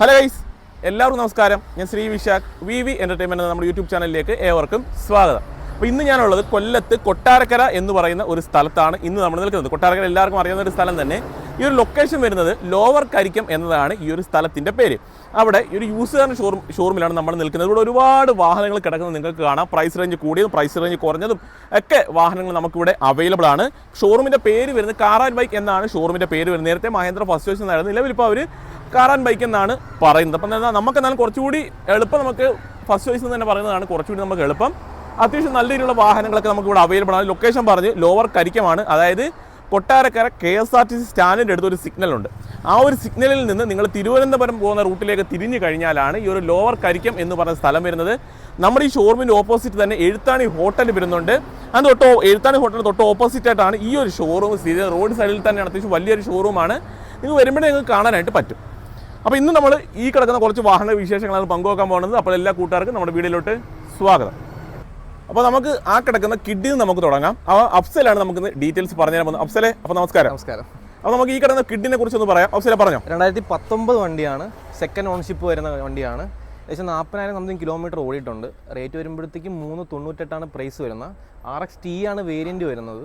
Hello guys എല്ലാവർക്കും നമസ്കാരം. ഞാൻ Sri Vishakh. V V entertainment എന്ന നമ്മുടെ യൂട്യൂബ് ചാനലിലേക്ക് ഏവർക്കും സ്വാഗതം. അപ്പോൾ ഇന്ന് ഞാനുള്ളത് കൊല്ലത്ത് കൊട്ടാരക്കര എന്ന് പറയുന്ന ഒരു സ്ഥലത്താണ് ഇന്ന് നമ്മൾ നിൽക്കുന്നത്. കൊട്ടാരക്കര എല്ലാവർക്കും അറിയുന്ന ഒരു സ്ഥലം തന്നെ. ഈ ഒരു ലൊക്കേഷൻ വരുന്നത് ലോവർ കരിക്കം എന്നതാണ് ഈ ഒരു സ്ഥലത്തിന്റെ പേര്. അവിടെ ഒരു യൂസുകാരൻ ഷോറൂം ഷോറൂമിലാണ് നമ്മൾ നിൽക്കുന്നത്. ഇവിടെ ഒരുപാട് വാഹനങ്ങൾ കിടക്കുന്നത് നിങ്ങൾക്ക് കാണാം. പ്രൈസ് റേഞ്ച് കൂടിയതും പ്രൈസ് റേഞ്ച് കുറഞ്ഞതും ഒക്കെ വാഹനങ്ങൾ നമുക്കിവിടെ അവൈലബിൾ ആണ്. ഷോറൂമിന്റെ പേര് വരുന്നത് കാർ ആൻഡ് ബൈക്ക് എന്നാണ് ഷോറൂമിന്റെ പേര് വരുന്നത്. നേരത്തെ മഹേന്ദ്ര ഫസ്റ്റ് ചോയ്സ് എന്നായിരുന്നു. നിലവിൽ ഇപ്പോൾ അവർ ആൻഡ് ബൈക്ക് എന്നാണ് പറയുന്നത്. അപ്പം എന്നാൽ നമുക്ക് എന്നാലും കുറച്ചുകൂടി എളുപ്പം നമുക്ക് ഫസ്റ്റ് ചോയ്സ് എന്ന് തന്നെ പറയുന്നതാണ് കുറച്ചുകൂടി നമുക്ക് എളുപ്പം. അത്യാവശ്യം നല്ല രീതിയിലുള്ള വാഹനങ്ങളൊക്കെ നമുക്ക് ഇവിടെ അവൈലബിൾ ആണ് ലൊക്കേഷൻ പറഞ്ഞ് ലോവർ കരിക്കമാണ്. അതായത് Kottarakkara K S R T C സ്റ്റാൻഡിന്റെ അടുത്ത് ഒരു സിഗ്നൽ ഉണ്ട്. ആ ഒരു സിഗ്നലിൽ നിന്ന് നിങ്ങൾ തിരുവനന്തപുരം പോകുന്ന റൂട്ടിലേക്ക് തിരിഞ്ഞു കഴിഞ്ഞാലാണ് ഈ ഒരു ലോവർ കരിക്കം എന്ന് പറഞ്ഞ സ്ഥലം വരുന്നത്. നമ്മുടെ ഈ ഷോറൂമിന്റെ ഓപ്പോസിറ്റ് തന്നെ എഴുത്താണി ഹോട്ടൽ വരുന്നുണ്ട്. അത് തൊട്ട് എഴുത്താണി ഹോട്ടൽ തൊട്ട് ഓപ്പോസിറ്റ് ആയിട്ടാണ് ഈ ഒരു ഷോറൂം സ്ഥിതി. റോഡ് സൈഡിൽ തന്നെയാണ്. അത്യാവശ്യം വലിയൊരു ഷോറൂമാണ് നിങ്ങൾ വരുമ്പോഴേ നിങ്ങൾക്ക് കാണാനായിട്ട് പറ്റും. അപ്പോൾ ഇന്ന് നമ്മൾ ഈ കിടക്കുന്ന കുറച്ച് വാഹന വിശേഷങ്ങളാണ് പങ്കുവെക്കാൻ പോകുന്നത്. അപ്പോൾ എല്ലാ കൂട്ടുകാർക്കും നമ്മുടെ വീഡിയോയിലോട്ട് സ്വാഗതം. അപ്പോൾ നമുക്ക് ആ കിടക്കുന്ന കിഡിൽ നിന്ന് നമുക്ക് തുടങ്ങാം. ആ അഫ്സലാണ് നമുക്ക് ഡീറ്റെയിൽസ് പറഞ്ഞു തരാൻ പോകുന്നത്. അഫ്സലെ അപ്പോൾ നമസ്കാരം. നമസ്കാരം. അപ്പോൾ നമുക്ക് ഈ കിടക്കുന്ന കിഡിനെ കുറിച്ച് ഒന്ന് പറയാം. അഫ്സലെ പറഞ്ഞോ. രണ്ടായിരത്തി പത്തൊമ്പത് വണ്ടിയാണ്. സെക്കൻഡ് ഓൺഷിപ്പ് വരുന്ന വണ്ടിയാണ്. ഏകദേശം നാൽപ്പതിനായിരം സംതിങ് കിലോമീറ്റർ ഓടിയിട്ടുണ്ട്. റേറ്റ് വരുമ്പോഴത്തേക്ക് മൂന്ന് തൊണ്ണൂറ്റെട്ടാണ് പ്രൈസ് വരുന്നത്. ആർ എക്സ് ടി ആണ് വേരിയന്റ് വരുന്നത്.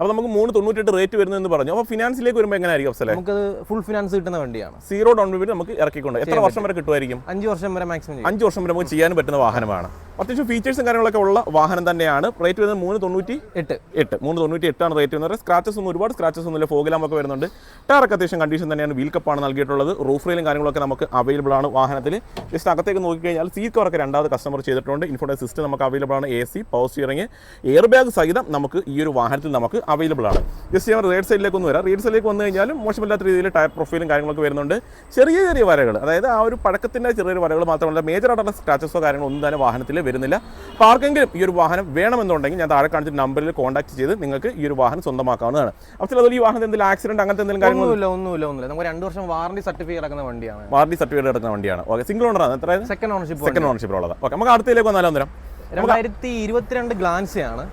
അപ്പോൾ നമുക്ക് മൂന്ന് തൊണ്ണൂറ്റെട്ട് റേറ്റ് വരുന്നതെന്ന് പറഞ്ഞു. അപ്പോൾ ഫിനാൻസിലേക്ക് വരുമ്പോൾ എങ്ങനെയായിരിക്കും അഫ്സലെ? നമുക്ക് ഫുൾ ഫിനാൻസ് കിട്ടുന്ന വണ്ടിയാണ്. സീറോ ഡൗൺ പേയ്മെന്റ് നമുക്ക് ഇറക്കിക്കൊണ്ട്. എത്ര വർഷം വരെ കിട്ടുമായിരിക്കും? അഞ്ച് വർഷം വരെ മാക്സിമം അഞ്ച് വർഷം വരെ നമുക്ക് ചെയ്യാൻ പറ്റുന്ന വാഹനമാണ്. അത്യാവശ്യം ഫീച്ചേഴ്സും കാര്യങ്ങളൊക്കെ ഉള്ള വാഹനം തന്നെയാണ്. റേറ്റ് വരുന്നത് മൂന്ന് തൊണ്ണൂറ്റി എട്ട്. എട്ട്. മൂന്ന് തൊണ്ണൂറ്റി എട്ടാണ് റേറ്റ് വരുന്നത്. സ്ക്രാച്ചസ് ഒന്നും ഒരുപാട് സ്ക്രാച്ചസ് ഒന്നുമില്ല. ഫോഗിലാമൊക്കെ വരുന്നുണ്ട്. ടയറൊക്കെ അത്യാവശ്യം കണ്ടീഷൻ തന്നെയാണ്. വീൽ കപ്പാണ് നൽകിയിട്ടുള്ളത്. റൂഫ് റെയിലും കാര്യങ്ങളൊക്കെ നമുക്ക് അവൈലബിൾ ആണ് വാഹനത്തിൽ ജസ്റ്റ് അകത്തേക്ക് നോക്കിക്കഴിഞ്ഞാൽ സീറ്റ് കവറൊക്കെ രണ്ടാമത് കസ്റ്റമർ ചെയ്തിട്ടുണ്ട്. ഇൻഫോടെ സിസ്റ്റം നമുക്ക് അവൈലബിൾ ആണ്. A C power steering air bag സഹിതം നമുക്ക് ഈ ഒരു വാഹനത്തിൽ നമുക്ക് അവൈലബിൾ ആണ്. ജസ്റ്റ് ഞാൻ റേഡ് സൈഡിലേക്ക് ഒന്ന് വരാം. റേഡ് സൈഡിലേക്ക് വന്നു കഴിഞ്ഞാലും മോശമില്ലാത്ത രീതിയിൽ ടയർ പ്രൊഫൈലും കാര്യങ്ങളൊക്കെ വരുന്നുണ്ട്. ചെറിയ ചെറിയ വരകൾ അതായത് ആ ഒരു പഴക്കത്തിന്റെ ചെറിയൊരു വരകൾ മാത്രമല്ല മേജർ ആയിട്ടുള്ള സ്ക്രാച്ചസോ കാര്യങ്ങളോ ഒന്നും തന്നെ വാഹനത്തിൽ വരുന്നില്ല. അപ്പോൾ ആർക്കെങ്കിലും ഈ ഒരു വാഹനം വേണമെന്നുണ്ടെങ്കിൽ ഞാൻ താഴെ കാണിച്ച നമ്പറിൽ കോൺടാക്ട് ചെയ്ത് നിങ്ങൾക്ക് ഈ ഒരു വാഹനം സ്വന്തമാക്കാവുന്നതാണ്. അപ്പോൾ അതുപോലെ ഈ വാഹനത്തിൽ എന്തെങ്കിലും ആക്സിഡന്റ് അങ്ങനത്തെ എന്തെങ്കിലും കാര്യങ്ങൾ ഒന്നുമില്ല ഒന്നുമില്ല നമുക്ക് രണ്ട് വർഷം വാറണ്ടി സർട്ടിഫിക്കറ്റ് അടക്കുന്ന വണ്ടിയാണ്. വാറണ്ടി സർട്ടിഫിക്കറ്റ് അടക്കുന്ന വണ്ടിയാണ്. ഓക്കെ സിംഗിൾ ഓണറാണ് എത്ര സെക്കൻഡ് ഓണർഷിപ്പ് സെക്കൻഡ് ഓണർഷിപ്പ് ഉള്ളതാണ് ഓക്കെ നമുക്ക് അടുത്തേക്ക് വന്നാലോ അന്നേരം? രണ്ടായിരത്തി ഇരുപത്തിരണ്ട് ഗ്ലാൻസ് ആണ്.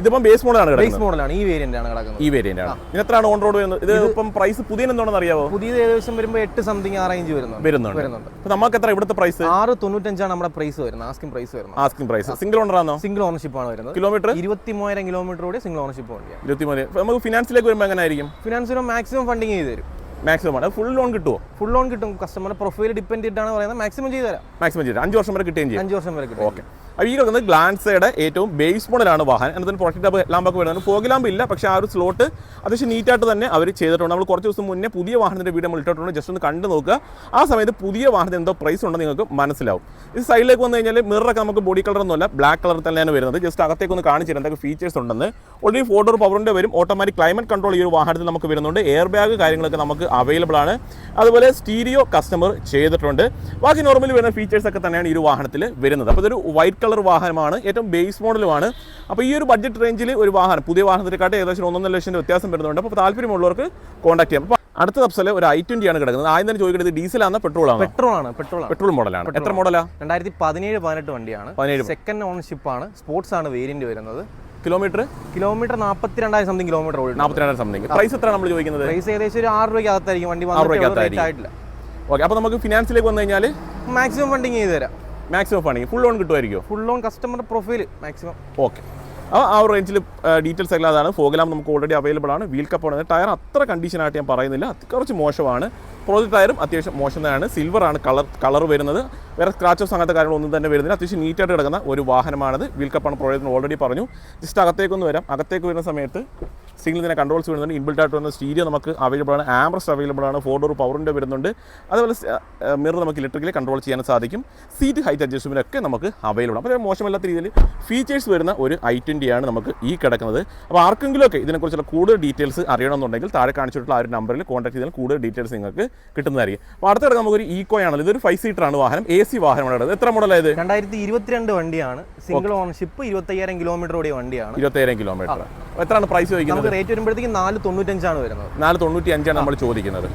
ഇതിപ്പം ബേസ് മോഡലാണ് ബേസ് മോഡലാണ് ഈ വേരിയന്റ് ആണ് കിടക്കുന്നത്. ഈ വേരിയന്റ് ആണ്. എത്രയാണ് ഓൺ റോഡ് വരുന്നത്? ഇത് ഇപ്പം പ്രൈസ് പുതിയ എന്താണെന്ന് അറിയാവോ? പുതിയത് ഏകദേശം വരുമ്പോൾ എട്ട് സംതിങ് ആ റേഞ്ച് വരുന്നുണ്ട്. വരുന്നുണ്ട്. വരുന്നുണ്ട്. നമുക്ക് എത്ര ഇവിടുത്തെ പ്രൈസ് ആറ് തൊണ്ണൂറ്റഞ്ചാണ് നമ്മുടെ പ്രൈസ് വരുന്നത്. ആസ്കിംഗ് പ്രൈസ് വരുന്നത്. ആസ്കിംഗ് പ്രൈസ് സിംഗിൾ ഓണർ ആണോ? സിംഗിൾ ഓണർഷിപ്പ് ആണ് വരുന്നത്. കിലോമീറ്റർ ഇരുപത്തി മൂവായിരം കിലോമീറ്റർ കൂടി സിംഗിൾ ഓണർഷിപ്പ് വണ്ടിയാണ് ഇരുപത്തി മൂവായിരം നമുക്ക് ഫിനാൻസിലേക്ക് വരുമ്പോൾ എങ്ങനെ ആയിരിക്കും ഫിനാൻസിന് മാക്സിമം ഫണ്ടിങ് ചെയ്ത് തരും. മാക്സിമം ആണ്. ഫുൾ ലോൺ കിട്ടുമോ ഫുൾ ലോൺ കിട്ടും. കസ്റ്റമറുടെ പ്രൊഫൈൽ ഡിപ്പെൻഡ് ചെയ്തിട്ടാണ് പറയുന്നത്. മാക്സിമം ചെയ്തു തരാം. മാക്സിമം ചെയ്തു അഞ്ച് വർഷം വരെ കിട്ടുകയും ചെയ്യും. അഞ്ച് വർഷം വരെ കിട്ടും ഓക്കെ അപ്പോൾ ഈ കിടക്കുന്നത് ഗ്ലാൻസയുടെ ഏറ്റവും ബേസ് മോഡലാണ് വാഹനം. എന്നതിന് പ്രൊട്ടക്റ്റ് ലാമ്പൊക്കെ വരുന്നത് ഫോഗ് ലാമ്പ് ഇല്ല പക്ഷേ ആ ഒരു സ്ലോട്ട് അത്യാവശ്യം നീറ്റായിട്ട് തന്നെ അവർ ചെയ്തിട്ടുണ്ട്. നമ്മൾ കുറച്ച് ദിവസം മുന്നേ പുതിയ വാഹനത്തിന്റെ വീഡിയോ നമ്മൾ ഇട്ടിട്ടുണ്ട്. ജസ്റ്റ് ഒന്ന് കണ്ടു നോക്കുക. ആ സമയത്ത് പുതിയ വാഹനത്തിന് എന്തോ പ്രൈസ് ഉണ്ടെന്ന് നിങ്ങൾക്ക് മനസ്സിലാവും. ഇത് സൈഡിലേക്ക് വന്നു കഴിഞ്ഞാൽ മിററൊക്കെ നമുക്ക് ബോഡി കളർ ഒന്നുമല്ല ബ്ലാക്ക് കളർ തന്നെയാണ് വരുന്നത്. ജസ്റ്റ് അകത്തേക്ക് ഒന്ന് കാണിച്ചു തരാം. എന്തൊക്കെ ഫീച്ചേഴ്സ് ഉണ്ടെന്ന്. ഓൾറെഡി ഫോർ ഡോർ പവറിന്റെ വരും. ഓട്ടോമാറ്റിക് ക്ലൈമറ്റ് കൺട്രോൾ ഈ ഒരു വാഹനത്തിൽ നമുക്ക് വരുന്നുണ്ട്. എയർ ബാഗ് കാര്യങ്ങളൊക്കെ നമുക്ക് അവൈലബിൾ ആണ്. അതുപോലെ സ്റ്റീരിയോ കസ്റ്റമർ ചെയ്തിട്ടുണ്ട്. ബാക്കി നോർമലി വരുന്ന ഫീച്ചേഴ്സ് ഒക്കെ തന്നെയാണ് ഈ ഒരു വാഹനത്തിൽ വരുന്നത്. അപ്പോൾ ഇതൊരു വൈറ്റ് കളർ വാഹനമാണ് ഏറ്റവും ബേസ് മോഡലുമാണ് അപ്പോൾ ഈ ഒരു ബഡ്ജറ്റ് റേഞ്ചിൽ ഒരു വാഹനം പുതിയ വാഹനത്തിനെക്കാട്ട് ഏകദേശം ഒന്നൊന്നര ലക്ഷം വ്യത്യാസം വരുന്നുണ്ട്. അപ്പോൾ താല്പര്യമുള്ളവർക്ക് കോൺടാക്ട് ചെയ്യാം. അപ്പോൾ അടുത്ത തപ്സൽ ഒരു ഐ ട്വന്റി ആണ് കിടക്കുന്നത്. ആദ്യം തന്നെ ചോദിക്കുന്നത് ഡീസലാണ് പെട്രോൾ ആണോ പെട്രോൾ ആണ്? പെട്രോൾ ആണ് പെട്രോൾ മോഡലാണ് എത്ര മോഡലാണ് രണ്ടായിരത്തി പതിനേഴ് പതിനെട്ട് വണ്ടിയാണ്. പതിനേഴ്. സെക്കൻഡ് ഓണർഷിപ്പ് ആണ്. സ്പോർട്സ് ആണ് വേരിയന്റ് വരുന്നത്. കിലോമീറ്റർ കിലോമീറ്റർ നാൽപ്പത്തി രണ്ടായിരം സംതിങ് കിലോമീറ്റർ ഓടി നാൽപ്പത്തിരണ്ടായിരം സംതിങ് പ്രൈസ് എത്ര നമ്മൾ ചോദിക്കുന്നത്? പ്രൈസ് ഏകദേശം ഒരു ആറ് രൂപയ്ക്ക് അകത്തായിരിക്കും വണ്ടി ആറ് രൂപയ്ക്ക് ആയിട്ടില്ല. ഓക്കെ അപ്പോൾ നമുക്ക് ഫിനാൻസിലേക്ക് വന്നു കഴിഞ്ഞാൽ മാക്സിമം ഫണ്ടിങ് ചെയ്ത് തരാം. മാക്സിമം ഫണ്ടിങ് ഫുൾ ലോൺ കിട്ടുമായിരിക്കും full loan customer profile maximum okay അപ്പോൾ ആ ഒരു റേഞ്ചിൽ ഡീറ്റെയിൽസ് എല്ലാം അതാണ്. ഫോഗലാം നമുക്ക് ഓൾറെഡി അവൈലബിൾ ആണ്. വീൽ കപ്പ് ആണ്. ടയർ അത്ര കണ്ടീഷനായിട്ട് ഞാൻ പറയുന്നില്ല. കുറച്ച് മോശമാണ്. പ്രോജക്ട് ടയറും അത്യാവശ്യം മോശം തന്നെയാണ് സിൽവർ ആണ് കളർ കളർ വരുന്നത്. വേറെ സ്ക്രാച്ചസ് അങ്ങനത്തെ കാര്യങ്ങളൊന്നും തന്നെ വരുന്നില്ല. അത്യാവശ്യം നീറ്റായിട്ട് കിടക്കുന്ന ഒരു വാഹനമാണത്. വീൽ കപ്പാണ് പ്രോജക്റ്റിന് ഓൾറെഡി പറഞ്ഞു. ജസ്റ്റ് അകത്തേക്കൊന്ന് വരാം. അകത്തേക്ക് വരുന്ന സമയത്ത് സിംഗിൾ തന്നെ കൺട്രോൾസ് വരുന്നുണ്ട്. ഇൻബിൽട്ട് ആയിട്ട് വരുന്ന സ്റ്റീരിയോ നമുക്ക് അവൈലബിൾ ആണ്. ആംബ്രസ് അവൈലബിൾ ആണ്. ഫോർ ഡോർ പവറിന്റെ വരുന്നുണ്ട്. അതുപോലെ മിറർ നമുക്ക് ഇലക്ട്രിക്കലി കൺട്രോൾ ചെയ്യാൻ സാധിക്കും. സീറ്റ് ഹൈറ്റ് അഡ്ജസ്റ്റ്മെന്റ് ഒക്കെ നമുക്ക് അവൈലബിൾ ആണ്. അപ്പോൾ മോശമല്ലാത്ത രീതിയിൽ ഫീച്ചേഴ്സ് വരുന്ന ഒരു ഐ ട്വന്റി ആണ് നമുക്ക് ഈ കിടക്കുന്നത്. അപ്പോൾ ആർക്കെങ്കിലും ഒക്കെ ഇതിനെക്കുറിച്ചുള്ള കൂടുതൽ ഡീറ്റെയിൽസ് അറിയണമെന്നുണ്ടെങ്കിൽ താഴെ കാണിച്ചിട്ടുള്ള ആ ഒരു നമ്പറിൽ കോൺടാക്ട് ചെയ്താൽ കൂടുതൽ ഡീറ്റെയിൽസ് നിങ്ങൾക്ക് കിട്ടുന്നതായിരിക്കും. അപ്പോൾ അടുത്ത നമുക്കൊരു ഈക്കോ ആണല്ലോ. ഇതൊരു ഫൈവ് സീറ്റർ ആണ് വാഹനം. എ സി വാഹനമാണ് കിടക്കുന്നത് എത്ര മോഡലായത് രണ്ടായിരത്തി ഇരുപത്തിരണ്ട് വണ്ടിയാണ്. സിംഗിൾ ഓണർഷിപ്പ് ഇരുപത്തയ്യായിരം കിലോമീറ്റർ ഓടിയ വണ്ടിയാണ്. ഇരുപത്തയ്യായിരം കിലോമീറ്റർ എത്രയാണ് പ്രൈസ് ചോദിക്കുന്നത്? നമുക്ക് റേറ്റ് വരുമ്പോഴത്തേക്ക് നാല് തൊണ്ണൂറ്റഞ്ചാണ് വരുന്നത്. നാല് തൊണ്ണൂറ്റി അഞ്ചാണ് നമ്മൾ ചോദിക്കുന്നത്.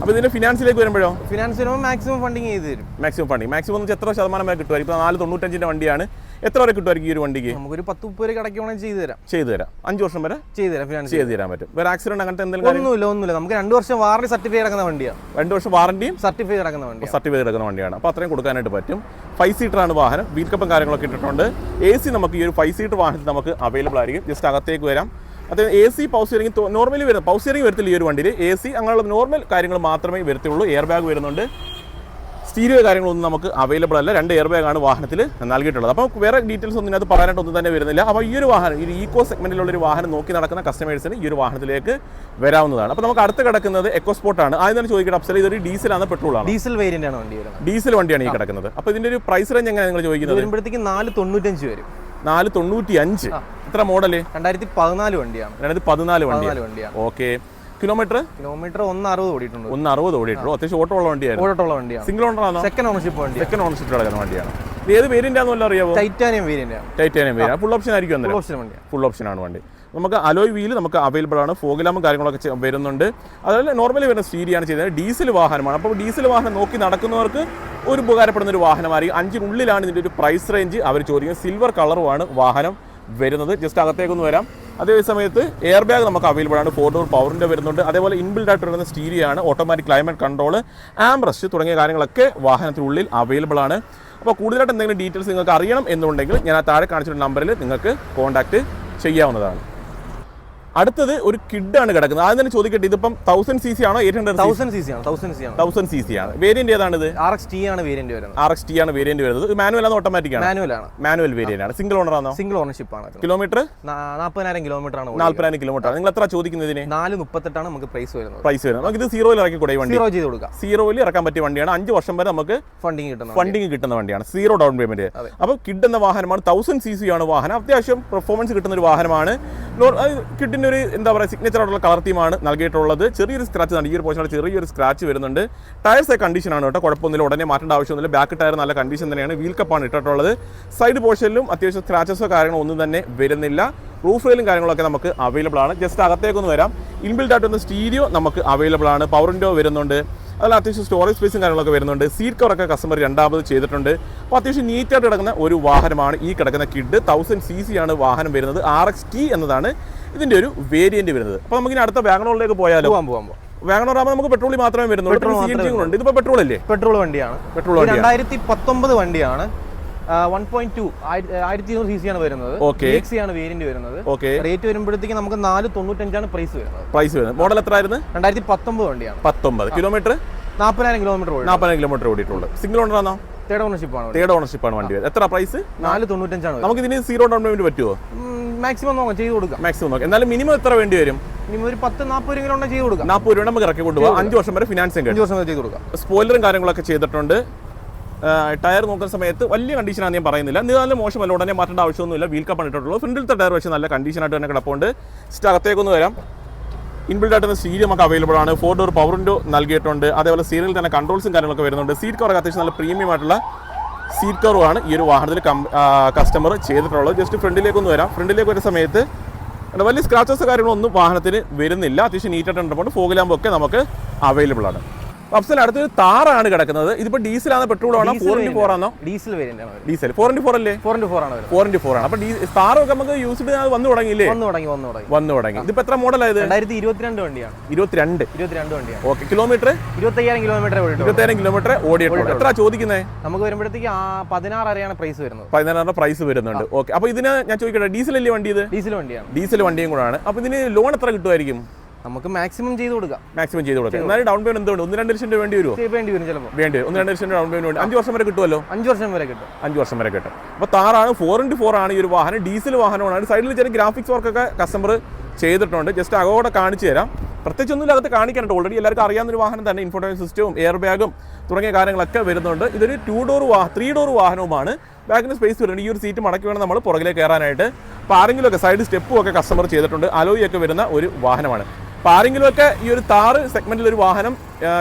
അപ്പോൾ ഇതിന്റെ ഫിനാൻസിലേക്ക് വരുമ്പോഴോ? ഫിനാൻസിന് മാക്സിമം ഫണ്ടിങ് ചെയ്ത് തരും. മാക്സിമം ഫണ്ടിങ് മാക്സിമം എന്ന് എത്ര ശതമാനം വരെ കിട്ടുമായിരിക്കും? ഇപ്പോൾ നാല് തൊണ്ണൂറ്റഞ്ചിന്റെ വണ്ടിയാണ്. എത്ര വരെ കിട്ടുമായിരിക്കും ഈ ഒരു വണ്ടിക്ക്? നമുക്ക് നമുക്കൊരു പത്ത് മുപ്പത് വരെ അടയ്ക്കുവാണെങ്കിൽ ചെയ്തു തരാം. ചെയ്തു തരാം. അഞ്ച് വർഷം വരെ ചെയ്തു തരാം ഫിനാൻസ് ചെയ്തു തരാൻ പറ്റും. വേറെ ആക്സിഡന്റ് അങ്ങനത്തെ എന്തെങ്കിലും ഒന്നുമില്ല ഒന്നുമില്ല. നമുക്ക് രണ്ട് വർഷം വാറണ്ടി സർട്ടിഫൈ കിടക്കുന്ന വണ്ടിയാണ് രണ്ട് വർഷം വാറണ്ടിയും സർട്ടിഫൈ കിടക്കുന്ന വണ്ടി സർട്ടിഫൈഡ് എടുക്കുന്ന വണ്ടിയാണ്. അപ്പോൾ അത്രയും കൊടുക്കാനായിട്ട് പറ്റും. ഫൈവ് സീറ്റർ ആണ് വാഹനം. വീൽക്കപ്പും കപ്പും കാര്യങ്ങളൊക്കെ ഇട്ടിട്ടുണ്ട്. എ സി നമുക്ക് ഈ ഒരു ഫൈവ് സീറ്റർ വാഹനത്തിൽ നമുക്ക് അവൈലബിൾ ആയിരിക്കും. ജസ്റ്റ് അകത്തേക്ക് വരാം. അത് A C power steering normally വരുന്ന പവർ സ്റ്റിയറിംഗ് വരത്തില്ല ഈ ഒരു വണ്ടിയിൽ. എ സി അങ്ങനെയുള്ള നോർമൽ കാര്യങ്ങൾ മാത്രമേ വരത്തുള്ളൂ. എയർ ബാഗ് വരുന്നുണ്ട്. സ്റ്റീരിയോ കാര്യങ്ങളൊന്നും നമുക്ക് അവൈലബിൾ അല്ല. രണ്ട് എയർ ബാഗാണ് വാഹനത്തിൽ നൽകിയിട്ടുള്ളത്. അപ്പോൾ വേറെ ഡീറ്റെയിൽസ് ഒന്നും ഇതിനകത്ത് പറയാനായിട്ട് ഒന്നും തന്നെ വരുന്നില്ല. അപ്പോൾ ഈ ഒരു വാഹനം ഈ ഇക്കോ സെഗ്മെന്റിലുള്ള ഒരു വാഹനം നോക്കി നടക്കുന്ന കസ്റ്റമേഴ്സിന് ഈ ഒരു വാഹനത്തിലേക്ക് വരാവുന്നതാണ്. അപ്പോൾ നമുക്ക് അടുത്ത് കിടക്കുന്നത് എക്കോ സ്പോർട്ടാണ് ആദ്യം തന്നെ ചോദിക്കട്ടെ അപ്സല ഇതൊരു ഡീസലാണ് പെട്രോളാണ് ഡീസൽ വേരിയന്റ് ആണ് വണ്ടി വരുന്നത്. ഡീസൽ വണ്ടിയാണ് ഈ കിടക്കുന്നത്. അപ്പോൾ ഇതിന്റെ ഒരു പ്രൈസ് റേഞ്ച് എങ്ങനെയാണ് നിങ്ങൾ ചോദിക്കുന്നത്? വരുമ്പോഴത്തേക്ക് നാല് തൊണ്ണൂറ്റഞ്ച് വരും. നാല് തൊണ്ണൂറ്റി അഞ്ച് എത്ര മോഡൽ രണ്ടായിരത്തി പതിനാല് വണ്ടിയാണ്. രണ്ടായിരത്തി പതിനാല് വണ്ടി പതിനാല് വണ്ടിയാണ്. ഓക്കെ കിലോമീറ്റർ കിലോമീറ്റർ ഒന്ന് അറുപത് ഓടിയിട്ടുണ്ട്. ഒന്ന് അറുപത് ഓടിയിട്ടുള്ളൂ അത്യാവശ്യം ഓട്ടമുള്ള വണ്ടിയായിരുന്നു. ഉള്ള വണ്ടിയാണ്. സിംഗിൾ ഓണർ ആണോ? സെക്കൻഡ് ഓണർഷിപ്പ് വണ്ടി സെക്കൻഡ് ഓണർഷിപ്പ് കിടക്കുന്ന വണ്ടിയാണ്. ഏത് വേരിയന്റ് ആണെന്നല്ല അറിയാവോ? Titanium variant titanium variant full option ആയിരിക്കും ഫുൾ ഓപ്ഷൻ വണ്ടി ഫുൾ ഓപ്ഷൻ ആണ് വണ്ടി. നമുക്ക് അലോയ് വീൽ നമുക്ക് അവൈലബിൾ ആണ്. ഫോഗിലാമും കാര്യങ്ങളൊക്കെ വരുന്നുണ്ട്. അതുപോലെ നോർമലി വരുന്ന സ്റ്റീരിയാണ് ചെയ്യുന്നത്. ഡീസൽ വാഹനമാണ്. അപ്പോൾ ഡീസൽ വാഹനം നോക്കി നടക്കുന്നവർക്ക് ഒരു ഉപകാരപ്പെടുന്ന ഒരു വാഹനമായിരിക്കും. അഞ്ചിനുള്ളിലാണ് ഇതിന്റെ ഒരു പ്രൈസ് റേഞ്ച് അവർ ചോദിക്കുന്നത് സിൽവർ കളറുമാണ് വാഹനം. വരുന്നത്. ജസ്റ്റ് അകത്തേക്കൊന്ന് വരാം. അതേ സമയത്ത് എയർ ബാഗ് നമുക്ക് അവൈലബിൾ ആണ്. ഫോർ ഡോർ പവറിന്റെ വരുന്നുണ്ട്. അതേപോലെ ഇൻബിൽഡ് ആയിട്ട് വരുന്ന സ്റ്റീരിയാണ് ഓട്ടോമാറ്റിക് ക്ലൈമറ്റ് കൺട്രോൾ ആംബ്രസ്റ്റ് തുടങ്ങിയ കാര്യങ്ങളൊക്കെ വാഹനത്തിനുള്ളിൽ അവൈലബിൾ ആണ്. അപ്പോൾ കൂടുതലായിട്ട് എന്തെങ്കിലും ഡീറ്റെയിൽസ് നിങ്ങൾക്ക് അറിയണം എന്നുണ്ടെങ്കിൽ ഞാൻ ആ താഴെ കാണിച്ചിട്ടുള്ള നമ്പറിൽ നിങ്ങൾക്ക് കോൺടാക്റ്റ് ചെയ്യാവുന്നതാണ്. അടുത്തത് ഒരു കിഡ് ആണ് കിടക്കുന്നത്. ആദ്യം തന്നെ ചോദിക്കട്ടെ ഇതിപ്പം തൗസൻഡ് സി സി ആണോ eight hundred thousand C C ആണ്? തൗസൻഡ് സി ആണ്? തൗസൻഡ് സി സി ആണ്. വേരിയന്റ് ഏതാണിത്? ആർ എക്സ് ടി ആണ് വേരിയന്റ് വരുന്നത്. ആർ എക്സ് ടി ആണ് വേരിയന്റ് വരുന്നത്. മാനുവൽ ആണ് ഓട്ടോമാറ്റിക് ആണ്? മാനുവൽ ആണ്. മാനുവൽ വേരിയന്റ് ആണ്. സിംഗിൾ ഓണർ ആണോ? സിംഗിൾ ഓണർഷിപ്പ് ആണ് കിലോമീറ്റർ നാൽപ്പതിനായിരം കിലോമീറ്റർ ആണ് നാൽപ്പതിനായിരം കിലോമീറ്റർ ആണ് നിങ്ങൾ എത്ര ചോദിക്കുന്നതിന് നാല് മുപ്പത്തെട്ടാണ് നമുക്ക് പ്രൈസ് വരുന്നത്. പ്രൈസ് വരുന്നത്. നമുക്ക് ഇത് സീറോയിൽ ഇറക്കി കൂടെ വണ്ടി. സീറോ ചെയ്ത് കൊടുക്കാം. സീറോയിൽ ഇറക്കാൻ പറ്റിയ വണ്ടിയാണ്. അഞ്ച് വർഷം വരെ നമുക്ക് ഫണ്ടിങ് കിട്ടുന്നത് ഫണ്ടിങ് കിട്ടുന്ന വണ്ടിയാണ്. Zero down payment. അപ്പോൾ കിഡ് എന്ന വാഹനമാണ് തൗസൻഡ് സി സി ആണ് വാഹനം. അത്യാവശ്യം പെർഫോമൻസ് കിട്ടുന്ന ഒരു വാഹനമാണ്. കിഡിന്റെ ഒരു എന്താ പറയുക സിഗ്നേച്ചർ ആയിട്ടുള്ള കളർ തീമാണ് നൽകിയിട്ടുള്ളത്. ചെറിയൊരു സ്ക്രാച്ച് ആണ് ഈ ഒരു പോർഷനിൽ ചെറിയൊരു സ്ക്രാച്ച് വരുന്നുണ്ട്. ടയർസ് കണ്ടീഷൻ ആണ് കേട്ടോ. കുഴപ്പമൊന്നുമില്ല. ഉടനെ മാറ്റേണ്ട ആവശ്യമൊന്നുമില്ല. ബാക്ക് ടയർ നല്ല കണ്ടീഷൻ തന്നെയാണ്. വീൽ കപ്പാണ് ഇട്ടിട്ടുള്ളത്. സൈഡ് പോർഷനിലും അത്യാവശ്യം സ്ക്രാച്ചസോ കാര്യങ്ങളോ ഒന്നും തന്നെ വരുന്നില്ല. റൂഫ് റെയിലും കാര്യങ്ങളൊക്കെ നമുക്ക് അവൈലബിൾ ആണ്. ജസ്റ്റ് അകത്തേക്കൊന്ന് വരാം. ഇൻബിൽഡ് ആയിട്ട് വന്ന സ്റ്റീരിയോ നമുക്ക് അവൈലബിൾ ആണ്. പവർ വിൻഡോ വരുന്നുണ്ട്. അതിൽ അത്യാവശ്യം സ്റ്റോറേജ് സ്പേസും കാര്യങ്ങളൊക്കെ വരുന്നുണ്ട്. സീറ്റ് കവറൊക്കെ കസ്റ്റമർ രണ്ടാമത് ചെയ്തിട്ടുണ്ട്. അപ്പോൾ അത്യാവശ്യം നീറ്റായിട്ട് കിടക്കുന്ന ഒരു വാഹനമാണ് ഈ കിടക്കുന്ന കിഡ് തൗസൻഡ് സി സി ആണ് വാഹനം വരുന്നത്. ആർ എക്സ് ടി എന്നതാണ് ഇതിന്റെ ഒരു വേരിയന്റ് വരുന്നത്. അപ്പോൾ നമുക്കിനി അടുത്ത വാഗണോളിലേക്ക് പോയാലോ? പോവാം വാഗണോർ ആകുമ്പോൾ നമുക്ക് പെട്രോളിൽ മാത്രമേ വരുന്നുള്ളൂ. ഇതിപ്പോൾ പെട്രോൾ അല്ലേ? പെട്രോൾ വണ്ടിയാണ്. പെട്രോൾ രണ്ടായിരത്തി പത്തൊമ്പത് വണ്ടിയാണ്. വൺ പോയിന്റ് ടു ആയിരത്തി ഇരുന്നൂറ് സി സി ആണ് വരുന്നത്. Okay. ആണ് വേരിയന്റ് വരുന്നത്. റേറ്റ് വരുമ്പോഴത്തേക്ക് നമുക്ക് നാല് തൊണ്ണൂറ്റഞ്ചാണ് പ്രൈസ് വരുന്നത്. പ്രൈസ് വരുന്നത്. മോഡൽ എത്രയായിരുന്നു? രണ്ടായിരത്തി പത്തൊമ്പത്. വണ്ടിയാണ് പത്തൊമ്പത് കിലോമീറ്റർ നാൽപ്പതിനായിരം കിലോമീറ്റർ ഓടി നാൽപ്പതിനായിരം കിലോമീറ്റർ ഓടിയിട്ടുള്ളൂ സിംഗിൾ ഓണറാണോ തേർഡ് ഓണർഷിപ്പ് ആണ് തേർഡ് ഓണർഷിപ്പ് ആണ് വണ്ടി. എത്ര പ്രൈസ് നാല് തൊണ്ണൂറ്റഞ്ചാണ് നമുക്ക് ഇതിന് സീറോ ഡൗൺ പേയ്മെന്റ് പറ്റുമോ മാക്സിമം നോക്കാം. ചെയ്ത് കൊടുക്കാം. മാക്സിമം നോക്കാം. എന്നാലും മിനിമം എത്ര വേണ്ടി വരും? മിനിമം ഒരു പത്ത് നാൽപ്പത് രൂപ ചെയ്ത് കൊടുക്കാം. നാൽപ്പത് രൂപ നമുക്ക് ഇറക്കി കൊണ്ടുപോകാം. അഞ്ച് വർഷം വരെ ഫിനാൻസിങ് അഞ്ച് വർഷം വരെ ചെയ്ത് കൊടുക്കാം. സ്പോയിലറും കാര്യങ്ങളൊക്കെ ചെയ്തിട്ടുണ്ട്. ടയർ നോക്കുന്ന സമയത്ത് വലിയ കണ്ടീഷനാണ് ഞാൻ പറയുന്നില്ല. എന്നാലും മോശമല്ല ഉടനെ മാറ്റേണ്ട ആവശ്യമൊന്നുമില്ല. വീൽ കപ്പ് ഇട്ടിട്ടുള്ളൂ ഫ്രണ്ടിലത്തെ ടയർ വെച്ച് നല്ല കണ്ടീഷനായിട്ട് തന്നെ കിടപ്പുണ്ട്. ജസ്റ്റ് അകത്തേക്കൊന്ന് വരാം. ഇൻബിൽഡ് ആയിട്ട് സ്റ്റീരിയം നമുക്ക് അവൈലബിൾ ആണ്. ഫോർ ഡോർ പവർ വിൻഡോ നൽകിയിട്ടുണ്ട്. അതേപോലെ സീരിയൽ തന്നെ കൺട്രോൾസും കാര്യങ്ങളൊക്കെ വരുന്നുണ്ട്. സീറ്റ് കവർ അത്യാവശ്യം നല്ല പ്രീമിയം ആയിട്ടുള്ള സീറ്റ് കവറുമാണ് ഈ ഒരു വാഹനത്തിൽ കസ്റ്റമർ ചെയ്തിട്ടുള്ളത്. ജസ്റ്റ് ഫ്രണ്ടിലേക്കൊന്ന് വരാം. ഫ്രണ്ടിലേക്ക് വരുന്ന സമയത്ത് വലിയ സ്ക്രാച്ചസ് കാര്യങ്ങളൊന്നും വാഹനത്തിന് വരുന്നില്ല. അത്യാവശ്യം നീറ്റായിട്ട് ഉണ്ടപ്പോൾ ലാമ്പൊക്കെ നമുക്ക് അവൈലബിൾ ആണ്. അഫ്സൽ അടുത്തൊരു താറാണ് കിടക്കുന്നത്. ഇതിപ്പോ ഡീസലാണോ പെട്രോൾ ആണോ ഫോർ ഇന്റു ഫോർ ആണോ? Diesel diesel four into four അല്ലേ? ഫോർ ഇന്റു ഫോർ ആണ് ഫോർ ഇന്റു ഫോർ ആണ്. അപ്പൊ ഡീ താറൊക്കെ നമുക്ക് യൂസ് യൂസ്ഡ് വന്നു തുടങ്ങിയില്ലേ? വന്നു തുടങ്ങി വന്നു തുടങ്ങി. വന്നു തുടങ്ങി. ഇതിപ്പോ എത്ര മോഡലായത് രണ്ടായിരത്തി ഇരുപത്തിരണ്ട് വണ്ടിയാണ്. ഇരുപത്തിരണ്ട്. ഇരുപത്തിരണ്ട് വണ്ടിയാണ്. ഓക്കെ കിലോമീറ്റർ ഇരുപത്തയ്യായിരം കിലോമീറ്റർ ഇരുപത്തായിരം കിലോമീറ്റർ ഓടിയിട്ടുണ്ട് എത്ര ചോദിക്കുന്നത് നമുക്ക് വരുമ്പോഴത്തേക്ക് ആ പതിനാറ് അരയാണ് പ്രൈസ് വരുന്നത്. പതിനാറ് പ്രൈസ് വരുന്നുണ്ട്. ഓക്കെ അപ്പൊ ഇതിന് ഞാൻ ചോദിക്കട്ടെ ഡീസൽ അല്ലേ വണ്ടി ഇത്? ഡീസൽ വണ്ടിയാണ്. ഡീസൽ വണ്ടിയും കൂടാണ് അപ്പൊ ഇതിന് ലോൺ എത്ര കിട്ടുമായിരിക്കും? നമുക്ക് മാക്സിമം ചെയ്ത് കൊടുക്കാം. മാക്സിമം ചെയ്ത് കൊടുക്കാം. എന്നാലും ഡൗൺ പേയ്മെന്റ് എന്തുകൊണ്ട്? ഒന്ന് രണ്ട് ലക്ഷം രൂപ വേണ്ടി വരുമോ? വേണ്ടി വരും ചിലപ്പോൾ വേണ്ടി ഒന്ന് രണ്ട് ലക്ഷം ഡൗൺ പേയ്മെന്റ് അഞ്ച് വർഷം വരെ കിട്ടുമല്ലോ? അഞ്ച് വർഷം വരെ കിട്ടും. അഞ്ച് വർഷം വരെ കിട്ടും. അപ്പോൾ താറാണ് ഫോർ ഇന്റു ഫോർ ആണ് ഈ ഒരു വാഹനം. ഡീസൽ വാഹനമാണ്. സൈഡിൽ ചെറിയ ഗ്രാഫിക്സ് വർക്കൊക്കെ കസ്റ്റമർ ചെയ്തിട്ടുണ്ട്. ജസ്റ്റ് അകോടെ കാണിച്ചു തരാം. പ്രത്യേകിച്ച് ഒന്നും അകത്ത് കാണിക്കാനുണ്ട് ഓൾറെഡി എല്ലാവർക്കും അറിയാവുന്ന ഒരു വാഹനം തന്നെ. ഇൻഫോർട്ടൈൻ സിസ്റ്റവും എയർ ബാഗും തുടങ്ങിയ കാര്യങ്ങളൊക്കെ വരുന്നുണ്ട്. ഇതൊരു ടു ഡോർ വാഹ ത്രീ ഡോർ വാഹനവുമാണ്. ബാഗിന് സ്പേസ് വരുന്നുണ്ട്. ഈ ഒരു സീറ്റ് മടക്കി വേണം നമ്മൾ പുറകിലേക്ക് കയറാനായിട്ട്. അപ്പോൾ ആരെങ്കിലുമൊക്കെ സൈഡ് സ്റ്റെപ്പും ഒക്കെ കസ്റ്റമർ ചെയ്തിട്ടുണ്ട്. അലോയി ഒക്കെ വരുന്ന ഒരു വാഹനമാണ്. അപ്പോൾ ആരെങ്കിലുമൊക്കെ ഈ ഒരു താറ് സെഗ്മെന്റിൽ ഒരു വാഹനം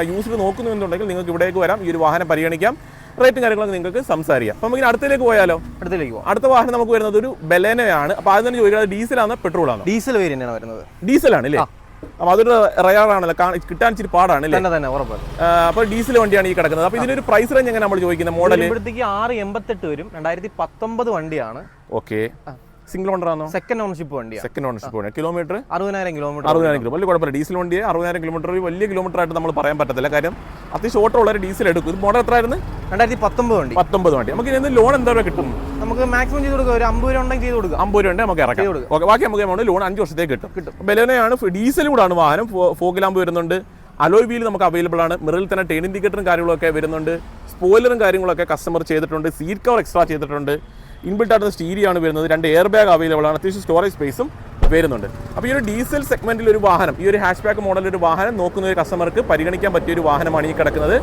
യൂസിൽ നോക്കുന്നു എന്നുണ്ടെങ്കിൽ നിങ്ങൾക്ക് ഇവിടേക്ക് വരാം ഈ ഒരു വാഹനം പരിഗണിക്കാം. റേറ്റും കാര്യങ്ങളൊക്കെ നിങ്ങൾക്ക് സംസാരിക്കാം. അപ്പോൾ നമുക്ക് അടുത്തേക്ക് പോയാലോ? അടുത്തേക്ക് പോകാം അടുത്ത വാഹനം നമുക്ക് വരുന്നത് ഒരു ബലേനയാണ്. അപ്പോൾ ആദ്യം തന്നെ ചോദിക്കുന്നത് ഡീസലാണ് പെട്രോളാണോ? ഡീസൽ വേരിയന്റ് ആണ് വരുന്നത്. ഡീസലാണ് അല്ലേ? അപ്പോൾ അതൊരു റയറാണല്ലോ കിട്ടാൻ ഇച്ചിരി പാടാണ് തന്നെ തന്നെ ഉറപ്പാണ് അപ്പോൾ ഡീസൽ വണ്ടിയാണ് ഈ കിടക്കുന്നത്. അപ്പോൾ ഇതിനൊരു പ്രൈസ് റേഞ്ച് എങ്ങനെ നമ്മൾ ചോദിക്കുന്നത്? മോഡൽ ഇവിടത്തേക്ക് ആറ് എൺപത്തെട്ട് വരും. രണ്ടായിരത്തി പത്തൊമ്പത് വണ്ടിയാണ്. ഓക്കെ സിംഗിൾ ഓണർ ആണോ? സെക്കൻഡ് ഓണർഷിപ്പ് വണ്ടിയാണ് സെക്കൻഡ് ഓണർഷിപ്പ് വണ്ടി കിലോമീറ്റർ അറുപതിനായിരം കിലോമീറ്റർ അറുപതിനായിരം കിലോ. വലിയ കുഴപ്പമില്ല. ഡീസൽ വണ്ടിയെ അറുപതിനായിരം കിലോമീറ്റർ വലിയ കിലോമീറ്റർ ആയിട്ട് നമ്മൾ പറയാൻ പറ്റത്തില്ല. കാര്യം അത്യാവശ്യം ഓട്ടോ ഉള്ള ഡീസൽ എടുക്കും. ഇത് മോഡൽ എത്ര ആയിരുന്നു രണ്ടായിരത്തി പത്തൊമ്പത് വണ്ടി. പത്തൊമ്പത് വണ്ടി. നമുക്ക് ഇതിന് ലോൺ എന്താ പറയുക കിട്ടും? നമുക്ക് മാക്സിമം ചെയ്ത് കൊടുക്കുക ഒരു അമ്പത് രൂപ ഉണ്ടെങ്കിൽ ചെയ്ത് കൊടുക്കുക അമ്പത് രൂപ ഉണ്ടെങ്കിൽ നമുക്ക് ഇറക്കാം. കൊടുക്കുക ഓക്കെ ബാക്കി നമുക്ക് എമൗണ്ട് ലോൺ അഞ്ച് വർഷത്തേക്ക് കിട്ടും. കിട്ടും. ബെലനയാണ് ഡീസൽ കൂടാണ് വാഹനം. ഫോഗിലാമ്പ് വരുന്നുണ്ട്. അലോയ് വീൽ നമുക്ക് അവൈലബിൾ ആണ്. മിറിൽ തന്നെ ടേൺ ഇൻഡിക്കേറ്ററും കാര്യങ്ങളൊക്കെ വരുന്നുണ്ട്. സ്പോയിലറും കാര്യങ്ങളൊക്കെ കസ്റ്റമർ ചെയ്തിട്ടുണ്ട്. സീറ്റ് കവർ എക്സ്ട്രാ ചെയ്തിട്ടുണ്ട്. ഇൻബിൽട്ട് സ്റ്റീരിയാണ് ആണ് വരുന്നത്. രണ്ട് എയർ ബാഗ് അവൈലബിൾ ആണ്. അത്യാവശ്യം സ്റ്റോറേജ് സ്പേസും വരുന്നുണ്ട്. അപ്പോൾ ഈ ഒരു ഡീസൽ സെഗ്മെന്റിൽ ഒരു വാഹനം ഈ ഒരു ഹാഷ് ബാക്ക് മോഡൽ ഒരു വാഹനം നോക്കുന്ന ഒരു കസ്റ്റമർക്ക് പരിഗണിക്കാൻ പറ്റിയ ഒരു വാഹനമാണ് ഈ കിടക്കുന്നത്.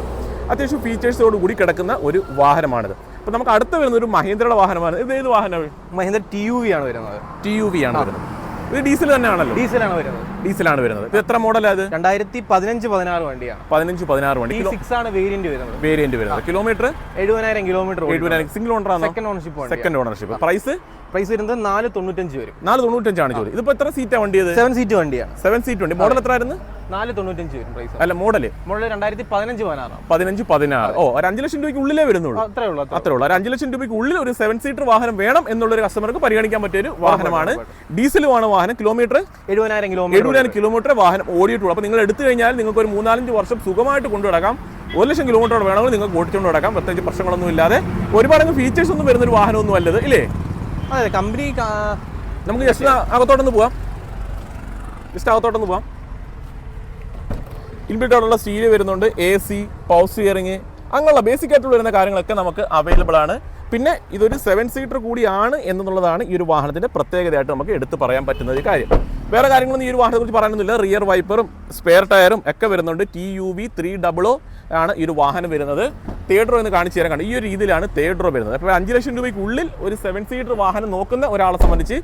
അത്യാവശ്യം ഫീച്ചേഴ്സോട് കൂടി കിടക്കുന്ന ഒരു വാഹനമാണിത്. അപ്പോൾ നമുക്ക് അടുത്ത് വരുന്ന ഒരു മഹീന്ദ്രയുടെ വാഹനമാണ്. ഇത് ഏത് വാഹനമാണ്? മഹീന്ദ്ര ടി യു വി ആണ് വരുന്നത്. ടി യു വി ആണ് വരുന്നത്. ഇത് ഡീസൽ തന്നെയാണല്ലോ. ഡീസലാണ് വരുന്നത്. ഡീസലാണ് വരുന്നത്. ഇത് എത്ര മോഡലാണ് അത് രണ്ടായിരത്തി പതിനഞ്ച് പതിനാറ് വണ്ടിയാണ് പതിനഞ്ച് പതിനാറ് വണ്ടി. സിക്സ് ആണ് വേരിയന്റ് വരുന്നത്. വേരിയന്റ് വരുന്നത്. കിലോമീറ്റർ എഴുപതിനായിരം കിലോമീറ്റർ എഴുപതിനായിരം. സിംഗിൾ ഓണർ ആണ്? Second ownership second ownership price price വരുന്നത് നാല് തൊണ്ണൂറ്റഞ്ച് വരും. നാല് തൊണ്ണൂറ്റഞ്ചാണ് ചോദ്യം. ഇതിപ്പോ എത്ര സീറ്റാ വണ്ടി സെവൻ സീറ്റ് വണ്ടിയാണ് സെവൻ സീറ്റ് വണ്ടി. മോഡൽ എത്ര ആയിരുന്നു നാല് തൊണ്ണൂറ്റഞ്ച് വരും പ്രൈസ് അല്ല മോഡൽ മോഡൽ രണ്ടായിരത്തി പതിനഞ്ച് പതിനാറ് പതിനഞ്ച് പതിനാറ്. ഓ ഒരു അഞ്ച് ലക്ഷം രൂപയ്ക്ക് ഉള്ളിലേ വരുന്നുള്ളൂ. അത്രേ ഉള്ളൂ അത്രേ ഉള്ളൂ. ഒരു അഞ്ച് ലക്ഷം രൂപയ്ക്ക് ഉള്ളിൽ ഒരു സെവൻ സീറ്റർ വാഹനം വേണം എന്നുള്ള ഒരു കസ്റ്റമർക്ക് പരിഗണിക്കാൻ പറ്റിയ ഒരു വാഹനമാണ് ഡീസലുമാണ് വാഹനം. കിലോമീറ്റർ എഴുപതിനായിരം കിലോമീറ്റർ എഴുപതിനായിരം കിലോമീറ്റർ വാഹനം ഓടിയിട്ടുള്ളൂ അപ്പോൾ നിങ്ങൾ എടുത്തു കഴിഞ്ഞാൽ നിങ്ങൾക്ക് ഒരു മൂന്നാലഞ്ച് വർഷം സുഖമായിട്ട് കൊണ്ടു നടക്കാം. ഒരു ലക്ഷം കിലോമീറ്റർ വേണമെങ്കിൽ നിങ്ങൾക്ക് ഓടിച്ചുകൊണ്ട് നടക്കാം. പ്രത്യേകിച്ച് പ്രശ്നങ്ങളൊന്നും ഇല്ലാതെ. ഒരുപാട് ഫീച്ചേഴ്സ് ഒന്നും വരുന്ന ഒരു വാഹനമൊന്നും അല്ലത് ഇല്ലേ? അതെ കമ്പനി നമുക്ക് ജസ്റ്റ് അകത്തോട്ടൊന്ന് പോവാം. ജസ്റ്റ് അകത്തോട്ടൊന്ന് പോവാം. ഇൻബിൽട്ട് സ്റ്റീൽ വരുന്നുണ്ട്. എ സി പവർ ഇയറിങ് അങ്ങനെയുള്ള ബേസിക് ആയിട്ടുള്ള വരുന്ന കാര്യങ്ങളൊക്കെ നമുക്ക് അവൈലബിൾ ആണ്. പിന്നെ ഇതൊരു സെവൻ സീറ്റർ കൂടിയാണ് എന്നുള്ളതാണ് ഈ ഒരു വാഹനത്തിന്റെ പ്രത്യേകതയായിട്ട് നമുക്ക് എടുത്തു പറയാൻ പറ്റുന്ന ഒരു കാര്യം. വേറെ കാര്യങ്ങളൊന്നും ഈ ഒരു വാഹനത്തെ കുറിച്ച് പറയാനൊന്നുമില്ല. റിയർ വൈപ്പറും സ്പെയർ ടയറും ഒക്കെ വരുന്നുണ്ട്. T U V three double O ആണ് ഈ ഒരു വാഹനം വരുന്നത്. തേഡ്രോ എന്ന് കാണിച്ചു തരാൻ കാണും ഈ ഒരു രീതിയിലാണ് തേഡ്രോ വരുന്നത്. അപ്പോൾ അഞ്ച് ലക്ഷം രൂപയ്ക്ക് ഉള്ളിൽ ഒരു സെവൻ സീറ്റർ വാഹനം നോക്കുന്ന ഒരാളെ സംബന്ധിച്ച്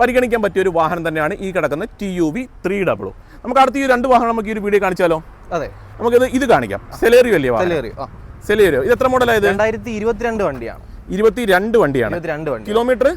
പരിഗണിക്കാൻ പറ്റിയ ഒരു വാഹനം തന്നെയാണ് ഈ കിടക്കുന്ന T U V three double O നമുക്ക് അടുത്ത ഈ രണ്ട് വാഹനം നമുക്ക് ഈ ഒരു വീഡിയോ കാണിച്ചാലോ? അതെ. നമുക്കിത് ഇത് കാണിക്കാം. സെലേറിയോ അല്ലേ സെലേറിയോ സെലേറിയോ ഇത് എത്ര മോഡലായത് രണ്ടായിരത്തി ഇരുപത്തിരണ്ട് വണ്ടിയാണ്. ഇരുപത്തി രണ്ട് വണ്ടിയാണ്. കിലോമീറ്റർ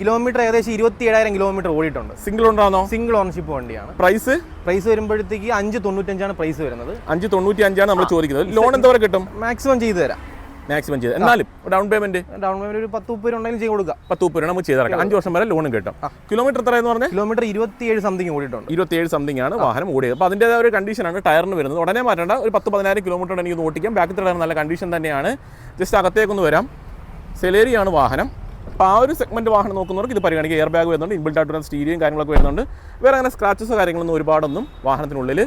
കിലോമീറ്റർ ഏകദേശം ഇരുപത്തി ഏഴായിരം കിലോമീറ്റർ ഓടിയിട്ടുണ്ട്. സിംഗിൾ ഉണ്ടാണോ സിംഗിൾ ഓണർഷിപ്പ് വണ്ടിയാണ്. പ്രൈസ് പ്രൈസ് വരുമ്പോഴത്തേക്ക് അഞ്ച് തൊണ്ണൂറ്റഞ്ചാണ് പ്രൈസ് വരുന്നത്. അഞ്ച് തൊണ്ണൂറ്റി അഞ്ചാണ് നമ്മൾ ചോദിക്കുന്നത്. ലോൺ എന്തോരം കിട്ടും? മാക്സിമം ചെയ്തു തരാം. മാക്സിമം ചെയ്ത് എന്നാലും ഡൗൺ പേയ്മെന്റ് ഡൗൺ പേയ്മെന്റ് ഒരു പത്ത് മുപ്പത് ഉണ്ടെങ്കിൽ ഉണ്ടെങ്കിലും ചെയ്ത് കൊടുക്കാം. പത്ത് മുപ്പത് നമുക്ക് ചെയ്തിറക്കാം അഞ്ച് വർഷം വരെ ലോണും കിട്ടും. കിലോമീറ്റർ എത്ര എന്ന് പറഞ്ഞാൽ കിലോമീറ്റർ ഇരുപത്തിയേഴ് സംതിങ് ഓടിയിട്ടുണ്ട്. ഇരുപത്തിയേഴ് സംതിങ് ആണ് വാഹനം ഓടിയത്. അപ്പോൾ അതിന്റെ ഒരു കണ്ടീഷനാണ് ടയറിന് വരുന്നത്. ഉടനെ മാറ്റേണ്ട ഒരു പത്ത് പതിനായിരം കിലോമീറ്റർ എനിക്ക് ഓടിക്കാം ബാക്കിൽ ടയർ നല്ല കണ്ടീഷൻ തന്നെയാണ്. ജസ്റ്റ് അകത്തേക്കൊന്ന് വരാം. സെലേരിയാണ് വാഹനം. അപ്പോൾ ആ ഒരു സെഗ്മെന്റ് വാഹനം നോക്കുന്നവർക്ക് ഇത് പരിഗണിക്കുക എയർ ബാഗ് വരുന്നുണ്ട് ഇൻബിൽട്ട് ആയിട്ട് വരുന്ന സ്റ്റീരിയും കാര്യങ്ങളൊക്കെ വരുന്നുണ്ട്. വേറെ അങ്ങനെ സ്ക്രാച്ചസോ കാര്യങ്ങളൊന്നും ഒരുപാടൊന്നും വാഹനത്തിനുള്ളിൽ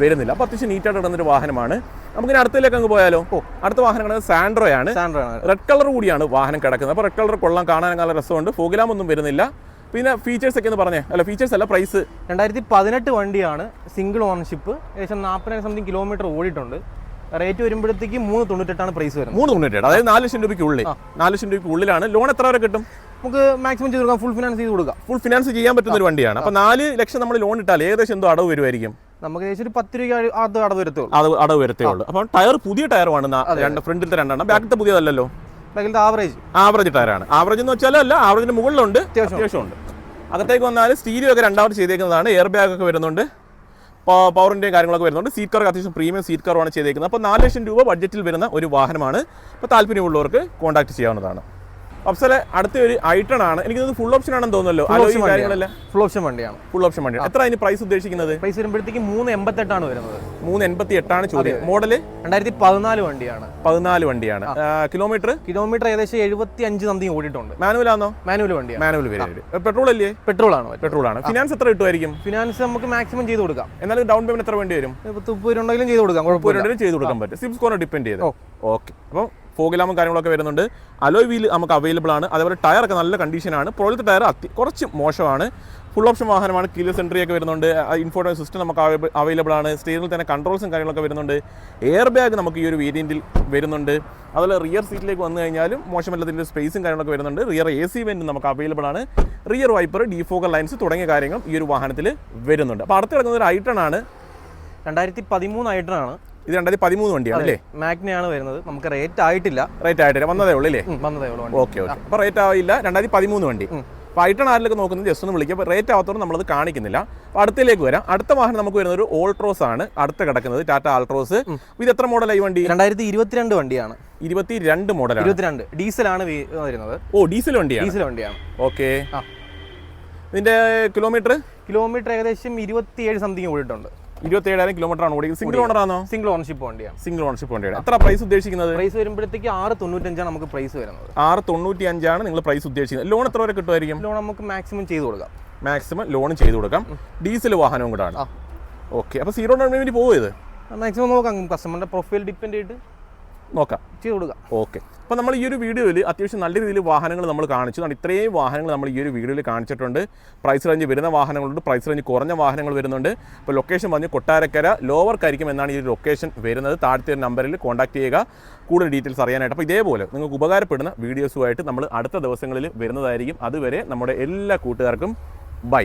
വരുന്നില്ല. അപ്പോൾ അത്യാവശ്യം നീറ്റായിട്ട് കിടന്നൊരു വാഹനമാണ്. നമുക്കിനി അടുത്തതിലേക്ക് അങ്ങ് പോയാലോ? ഓ അടുത്ത വാഹനം കിടന്നത് സാൻഡ്രോയാണ് സാൻഡ്രോ ആണ്. റെഡ് കളർ കൂടിയാണ് വാഹനം കിടക്കുന്നത്. അപ്പോൾ റെഡ് കളർ കൊള്ളാൻ കാണാൻ നല്ല രസമുണ്ട്. ഫോഗിലാം ഒന്നും വരുന്നില്ല. പിന്നെ ഫീച്ചേഴ്സ് ഒക്കെ എന്ന് പറഞ്ഞേ. അല്ല ഫീച്ചേഴ്സ് അല്ല പ്രൈസ് രണ്ടായിരത്തി പതിനെട്ട് വണ്ടിയാണ് സിംഗിൾ ഓണർഷിപ്പ് ഏകദേശം നാൽപ്പതിനായിരം സംതിങ് കിലോമീറ്റർ ഓടിയിട്ടുണ്ട്. റേറ്റ് വരുമ്പോഴത്തേക്ക് മൂന്ന് തൊണ്ണൂറ്റെട്ടാണ് പ്രൈസ് വരുന്നത്. മൂന്ന് തൊണ്ണൂറ്റി അതായത് നാല് ലക്ഷം രൂപയ്ക്ക് ഉള്ളിൽ. നാല് ലക്ഷം രൂപയ്ക്ക് ഉള്ളിലാണ്. ലോൺ എത്ര വരെ കിട്ടും? നമുക്ക് മാക്സിമം ചെയ്ത് കൊടുക്കാം. ഫുൾ ഫിനാൻസ് ചെയ്ത് കൊടുക്കാം. ഫുൾ ഫിനാൻസ് ചെയ്യാൻ പറ്റുന്ന ഒരു വണ്ടിയാണ്. അപ്പോൾ നാല് ലക്ഷം നമ്മൾ ലോൺ ഇട്ടാൽ ഏകദേശം എന്തോ അടവ് വരുമായിരിക്കും നമുക്ക് ഏകദേശം ഒരു പത്ത് രൂപ അത് അടവ് വരത്തുള്ളൂ. അത് അടവ് വരത്തേ ഉള്ളൂ. അപ്പം ടയർ പുതിയ ടയർ നാ- രണ്ട് ഫ്രണ്ടിലത്തെ രണ്ടെണ്ണം. ബാക്കിലത്തെ പുതിയതല്ലല്ലോ? ബാക്കിലത്തെ ആവറേജ് ആവറേജ് ടയറാണ്. ആവറേജ് എന്ന് വെച്ചാൽ അല്ല ആവറേജിന് മുകളിലുണ്ട്. അത്യാവശ്യമുണ്ട്. അകത്തേക്ക് വന്നാൽ സ്റ്റീരിയോ ഒക്കെ രണ്ടാമത് ചെയ്തേക്കുന്നതാണ്. എയർ ബാഗ് ഒക്കെ വരുന്നുണ്ട്. പവറിന്റെയും കാര്യങ്ങളൊക്കെ വരുന്നുണ്ട്. സീറ്റ് കവർ അത്യാവശ്യം പ്രീമിയം സീറ്റ് കവറാണ് ചെയ്തേക്കുന്നത്. അപ്പോൾ നാല് ലക്ഷം രൂപ ബഡ്ജറ്റിൽ വരുന്ന ഒരു വാഹനമാണ്. അപ്പോൾ താല്പര്യമുള്ളവർക്ക് കോൺടാക്ട് ചെയ്യാവുന്നതാണ്. അപ്സലെ അടുത്ത ഒരു ഐട്ടൺ ആണ് എനിക്ക് ഫുൾ ഓപ്ഷൻ ആണെന്ന് തോന്നുന്നല്ലോ. ഫുൾ ഓപ്ഷൻ വണ്ടിയാണ്. ഫുൾ ഓപ്ഷൻ വണ്ടി എത്ര അതിന് പ്രൈസ് ഉദ്ദേശിക്കുന്നത്? പ്രൈസ് വരുമ്പോഴത്തേക്ക് മൂന്ന് എൺപത്തെട്ടാണ് വരുന്നത്. മൂന്ന് എൺപത്തി എട്ടാണ് ചോദ്യം മോഡൽ രണ്ടായിരത്തി പതിനാല് വണ്ടിയാണ്. പതിനാല് വണ്ടിയാണ് കിലോമീറ്റർ കിലോമീറ്റർ ഏകദേശം എഴുപത്തി അഞ്ച് സംതിങ് ഓടിയിട്ടുണ്ട് മാനുവൽ ആണോ മാനുവൽ വണ്ടി മാനുവൽ വരും. പെട്രോൾ അല്ലേ? പെട്രോൾ ആണ് പെട്രോൾ ആണ് ഫിനാൻസ് എത്ര കിട്ടുമായിരിക്കും? ഫിനാൻസ് നമുക്ക് മാക്സിമം ചെയ്ത് കൊടുക്കാം. എന്നാലും ഡൗൺ പേയ്മെന്റ് എത്ര വേണ്ടി വരും? പത്ത് ഉണ്ടെങ്കിലും ചെയ്ത് കൊടുക്കാം കുഴപ്പമില്ല. രണ്ടിനും ചെയ്ത് കൊടുക്കാൻ പറ്റും. സിം സ്കോറിനെ ഡിപ്പെൻഡ് ചെയ്ത്. ഓക്കെ അപ്പോൾ ഫോഗിലാമും കാര്യങ്ങളൊക്കെ വരുന്നുണ്ട്. അലോയ് വീൽ നമുക്ക് അവൈലബിൾ ആണ്. അതേപോലെ ടയറൊക്കെ നല്ല കണ്ടീഷനാണ് പുറത്തെ ടയർ അത്തി കുറച്ച് മോശമാണ്. ഫുൾ ഓപ്ഷൻ വാഹനമാണ്. കീല സെൻട്രി ഒക്കെ വരുന്നുണ്ട്. ഇൻഫോർട്ടൈൻ സിസ്റ്റം നമുക്ക് അവൈലബിൾ ആണ്. സ്റ്റീറിൽ തന്നെ കൺട്രോൾസും കാര്യങ്ങളൊക്കെ വരുന്നുണ്ട്. എയർ ബാഗ് നമുക്ക് ഈ ഒരു വേരിയന്റിൽ വരുന്നുണ്ട്. അതുപോലെ റിയർ സീറ്റിലേക്ക് വന്നു കഴിഞ്ഞാലും മോശമല്ലതിന്റെ സ്പേസും കാര്യങ്ങളൊക്കെ വരുന്നുണ്ട്. റിയർ എ സി വെന്റ് നമുക്ക് അവൈലബിൾ ആണ്. റിയർ വൈപ്പർ ഡിഫോക്കർ ലൈൻസ് തുടങ്ങിയ കാര്യങ്ങളും ഈ ഒരു വാഹനത്തിൽ വരുന്നുണ്ട്. അപ്പോൾ അടുത്ത് കിടക്കുന്ന ഒരു ഐട്ടൺ ആണ്. രണ്ടായിരത്തി പതിമൂന്ന് ആയിട്ടാണ് ഇത് രണ്ടായിരത്തി പതിമൂന്ന് വണ്ടിയാണ് അല്ലേ? മാഗ്നയാണ് വരുന്നത്. നമുക്ക് റേറ്റ് ആയിട്ടില്ല. റേറ്റ് ആയിട്ടില്ല. വന്നതേ ഉള്ളൂ അല്ലേ? വന്നതേ ഉള്ളൂ ഓക്കെ ഓക്കെ അപ്പോൾ റേറ്റ് ആവില്ല രണ്ടായിരത്തി പതിമൂന്ന് വണ്ടി. അപ്പോൾ ഐട്ടൺ ആരിലൊക്കെ നോക്കുന്നത് ജസ്റ്റ് ഒന്ന് വിളിക്കുക അപ്പോൾ റേറ്റ് ആവത്തോളം നമ്മളത് കാണിക്കുന്നില്ല. അപ്പോൾ അടുത്തേക്ക് വരാം. അടുത്ത വാഹനം നമുക്ക് വരുന്ന ഒരു ഓൾട്രോസ് ആണ്. അടുത്ത കിടക്കുന്നത് ടാറ്റ ആൾട്രോസ് ഇത് എത്ര മോഡലായി വണ്ടി? രണ്ടായിരത്തി ഇരുപത്തിരണ്ട് വണ്ടിയാണ്. ഇരുപത്തി രണ്ട് മോഡലാണ് ഇരുപത്തിരണ്ട്. ഡീസലാണ് ആണ് വരുന്നത്. ഓ ഡീസൽ വണ്ടിയാണ്. ഡീസൽ വണ്ടിയാണ്. ഓക്കെ. ഇതിന്റെ കിലോമീറ്റർ കിലോമീറ്റർ ഏകദേശം ഇരുപത്തിയേഴ് സംതിങ് ഓടിയിട്ടുണ്ട് ഇരുപത്തി ഏഴായിരം കിലോമീറ്റർ ആണ് ഓടിക്കുന്നത്. സിംഗിൾ ഓണർ ആണോ? സിംഗിൾ ഓണർഷിപ്പ് വണ്ടിയാണ് സിംഗിൾ ഓണർഷിപ്പ് വണ്ടിയാണ്. എത്ര പ്രൈസ് ഉദ്ദേശിക്കുന്നത്? പ്രൈസ് വരുമ്പോഴത്തേക്ക് ആറ് തൊണ്ണൂറ്റഞ്ചാണ് നമുക്ക് പ്രൈസ് വരുന്നത്. ആറ് തൊണ്ണൂറ്റി അഞ്ചാണ് നിങ്ങൾ പ്രൈസ് ഉദ്ദേശിക്കുന്നത്. ലോൺ എത്ര വരെ കിട്ടുമായിരിക്കും? ലോൺ നമുക്ക് മാക്സിമം ചെയ്ത് കൊടുക്കാം. മാക്സിമം ലോൺ ചെയ്ത് കൊടുക്കാം. ഡീസൽ വാഹനവും കൂടെ ആണ്. ഓക്കെ അപ്പോൾ സീറോ ഡൗൺ പേയ്മെന്റ് പോകും ഇത്? മാക്സിമം നോക്കാം കസ്റ്റമറിന്റെ പ്രൊഫൈൽ ഡിപ്പെൻഡ് ചെയ്തിട്ട് നോക്കാം. ചെയ്ത് കൊടുക്കാം. ഓക്കെ. അപ്പോൾ നമ്മൾ ഈ ഒരു വീഡിയോയിൽ അത്യാവശ്യം നല്ല രീതിയിൽ വാഹനങ്ങൾ നമ്മൾ കാണിച്ചു. അതുകൊണ്ട് ഇത്രയും വാഹനങ്ങൾ നമ്മൾ ഈ ഒരു വീഡിയോയിൽ കാണിച്ചിട്ടുണ്ട്. പ്രൈസ് റേഞ്ച് വരുന്ന വാഹനങ്ങളുണ്ട്. പ്രൈസ് റേഞ്ച് കുറഞ്ഞ വാഹനങ്ങൾ വരുന്നുണ്ട്. അപ്പോൾ ലൊക്കേഷൻ പറഞ്ഞ് കൊട്ടാരക്കര ലോവർ കരിക്കും എന്നാണ് ഈ ഒരു ലൊക്കേഷൻ വരുന്നത്. താഴത്തെ ഒരു നമ്പറിൽ കോൺടാക്ട് ചെയ്യുക. കൂടുതൽ ഡീറ്റെയിൽസ് അറിയാനായിട്ട്. അപ്പോൾ ഇതേപോലെ നിങ്ങൾക്ക് ഉപകാരപ്പെടുന്ന വീഡിയോസുമായിട്ട് നമ്മൾ അടുത്ത ദിവസങ്ങളിൽ വരുന്നതായിരിക്കും. അതുവരെ നമ്മുടെ എല്ലാ കൂട്ടുകാർക്കും ബൈ